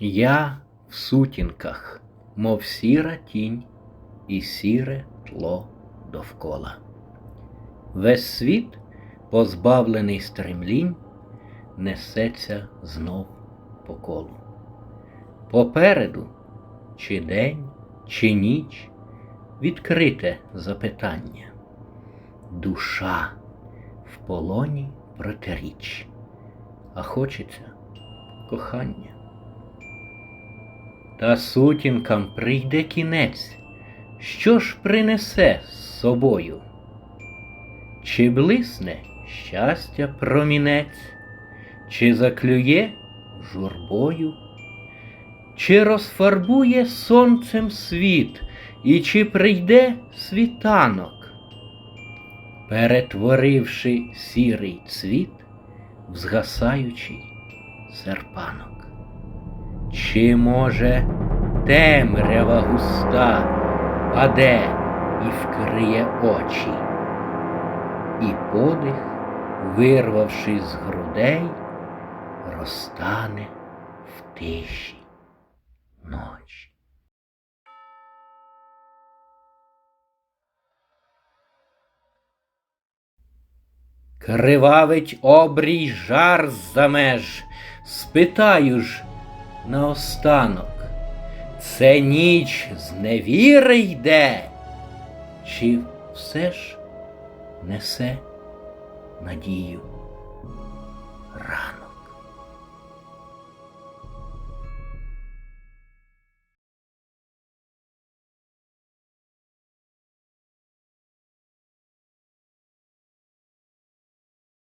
Я в сутінках, мов сіра тінь і сіре тло довкола. Весь світ, позбавлений стремлінь, несеться знов по колу. Попереду, чи день, чи ніч, відкрите запитання. Душа в полоні протиріч, а хочеться кохання. Та сутінкам прийде кінець, що ж принесе з собою? Чи блисне щастя промінець, чи заклює журбою, чи розфарбує сонцем світ, і чи прийде світанок, перетворивши сірий цвіт в згасаючий серпанок? Чи, може, темрява густа паде і вкриє очі, і подих, вирвавши з грудей, розтане в тиші ночі. Кривавить обрій жар за меж, спитаю ж наостанок, це ніч з невіри йде, чи все ж несе надію?